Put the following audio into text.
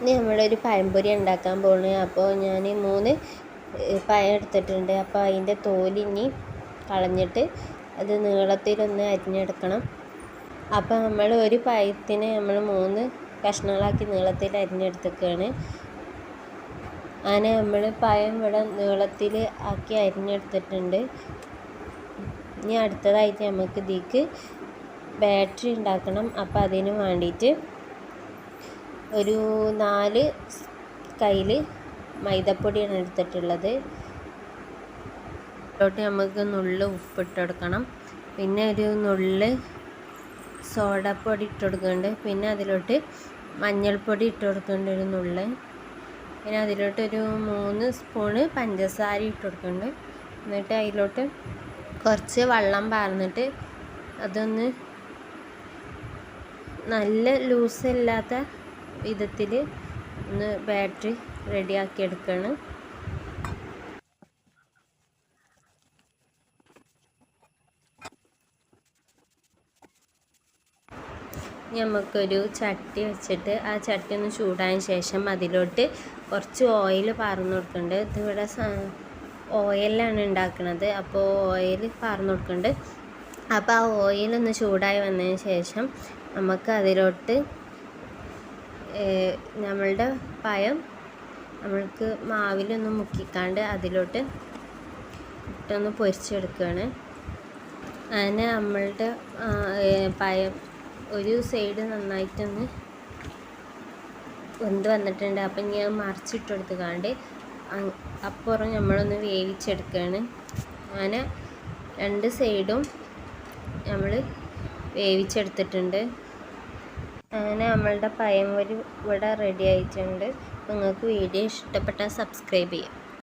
ഇനി നമ്മളൊരു പഴംപൊരി ഉണ്ടാക്കാൻ പോകണേ അപ്പോൾ ഞാൻ മൂന്ന് പഴം എടുത്തിട്ടുണ്ട്. അപ്പോൾ അതിന്റെ തോലിനി കളഞ്ഞിട്ട് അത് നീളത്തിലൊന്ന് അരിഞ്ഞെടുക്കണം. അപ്പോൾ നമ്മൾ ഒരു പഴത്തിന് നമ്മൾ മൂന്ന് കഷ്ണങ്ങളാക്കി നീളത്തിൽ അരിഞ്ഞെടുത്തേക്കാണ്. അങ്ങനെ നമ്മൾ പഴം ഇവിടെ നീളത്തിൽ ആക്കി അരിഞ്ഞെടുത്തിട്ടുണ്ട്. ഇനി അടുത്തതായിട്ട് നമുക്ക് ഇതിക്ക് ബാറ്ററി ഉണ്ടാക്കണം. അപ്പോൾ അതിന് വേണ്ടിയിട്ട് ഒരു നാല് കയ്യിൽ മൈദപ്പൊടിയാണ് എടുത്തിട്ടുള്ളത്. ോട്ട് നമുക്ക് നുള്ള് ഉപ്പിട്ട് കൊടുക്കണം. പിന്നെ ഒരു നുള്ള് സോഡപ്പൊടി ഇട്ട് കൊടുക്കുന്നുണ്ട്. പിന്നെ അതിലോട്ട് മഞ്ഞൾപ്പൊടി ഇട്ട് കൊടുക്കുന്നുണ്ട് ഒരു നുള്ള്. പിന്നെ അതിലോട്ട് ഒരു മൂന്ന് സ്പൂണ് പഞ്ചസാര ഇട്ട് കൊടുക്കുന്നുണ്ട്. എന്നിട്ട് അതിലോട്ട് കുറച്ച് വെള്ളം പാർന്നിട്ട് അതൊന്ന് നല്ല ലൂസില്ലാത്ത വിധത്തിൽ ഒന്ന് ബാറ്ററി റെഡിയാക്കി എടുക്കണം നമുക്കൊരു ചട്ടി വെച്ചിട്ട് ആ ചട്ടി ഒന്ന് ചൂടായ ശേഷം അതിലോട്ട് കുറച്ച് ഓയിൽ പാർന്നു കൊടുക്കുന്നുണ്ട് ഇതിവിടെ ഓയിലാണ് ഉണ്ടാക്കുന്നത് അപ്പോൾ ഓയിൽ പാർന്നു കൊടുക്കുന്നുണ്ട് അപ്പോൾ ആ ഓയിലൊന്ന് ചൂടായി വന്നതിന് ശേഷം നമുക്ക് അതിലോട്ട് നമ്മളുടെ പഴം നമ്മൾക്ക് മാവിലൊന്ന് മുക്കിക്കാണ്ട് അതിലോട്ട് ഇട്ടൊന്ന് പൊരിച്ചെടുക്കുകയാണ്. അങ്ങനെ നമ്മളുടെ പഴം ഒരു സൈഡ് നന്നായിട്ടൊന്ന് വെന്ത് വന്നിട്ടുണ്ട്. അപ്പം ഞാൻ മറിച്ചിട്ട് കൊടുത്തുകാണ്ട് അപ്പുറം നമ്മളൊന്ന് വേവിച്ചെടുക്കുകയാണ്. അങ്ങനെ രണ്ട് സൈഡും നമ്മൾ വേവിച്ചെടുത്തിട്ടുണ്ട്. അങ്ങനെ നമ്മളുടെ പഴംപൊരി ഇവിടെ റെഡി ആയിട്ടുണ്ട്. നിങ്ങൾക്ക് വീഡിയോ ഇഷ്ടപ്പെട്ടാൽ സബ്സ്ക്രൈബ് ചെയ്യാം.